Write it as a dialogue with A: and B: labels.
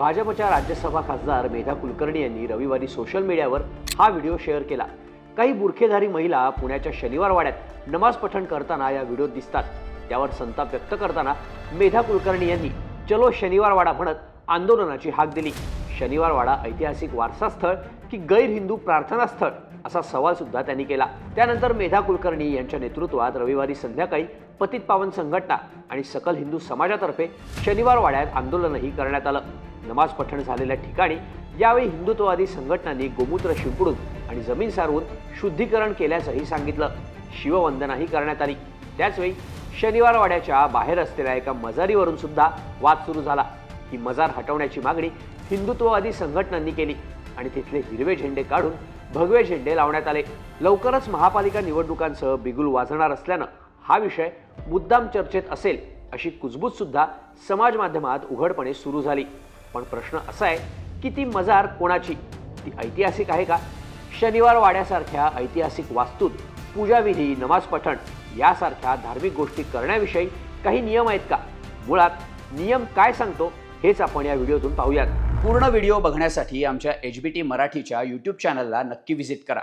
A: भाजपच्या राज्यसभा खासदार मेधा कुलकर्णी यांनी रविवारी सोशल मीडियावर हा व्हिडिओ शेअर केला. काही बुरखेधारी महिला पुण्याच्या शनिवार वाड्यात नमाज पठण करताना या व्हिडिओत दिसतात. त्यावर संताप व्यक्त करताना मेधा कुलकर्णी यांनी चलो शनिवार वाडा म्हणत आंदोलनाची हाक दिली. शनिवार वाडा ऐतिहासिक वारसा स्थळ की गैर हिंदू प्रार्थनास्थळ असा सवाल सुद्धा त्यांनी केला. त्यानंतर मेधा कुलकर्णी यांच्या नेतृत्वात रविवारी संध्याकाळी पतित पावन संघटना आणि सकल हिंदू समाजातर्फे शनिवार वाड्यात आंदोलनही करण्यात आलं. नमाज पठण झालेल्या ठिकाणी यावेळी हिंदुत्ववादी संघटनांनी गोमूत्र शिंपडून आणि जमीन सारवून शुद्धीकरण केल्याचंही सांगितलं. शिववंदनाही करण्यात आली. त्याचवेळी शनिवार वाड्याच्या बाहेर असलेल्या एका मजारीवरून सुद्धा वाद सुरू झाला. ही मजार हटवण्याची मागणी हिंदुत्ववादी संघटनांनी केली आणि तिथले हिरवे झेंडे काढून भगवे झेंडे लावण्यात आले. लवकरच महापालिका निवडणुकांसह बिगुल वाजणार असल्यानं हा विषय मुद्दाम चर्चेत असेल अशी कुजबूज सुद्धा समाज माध्यमात उघडपणे सुरू झाली. पण प्रश्न असा आहे की ती मजार कोणाची? ती ऐतिहासिक आहे का? शनिवार वाड्यासारख्या ऐतिहासिक वास्तूत पूजाविधी नमाज पठण यासारख्या धार्मिक गोष्टी करण्याविषयी काही नियम आहेत का? मुळात नियम काय सांगतो हेच आपण या व्हिडिओतून पाहूयात.
B: पूर्ण व्हिडिओ बघण्यासाठी आमच्या एच बी टी मराठीच्या यूट्यूब चॅनलला नक्की व्हिजिट करा.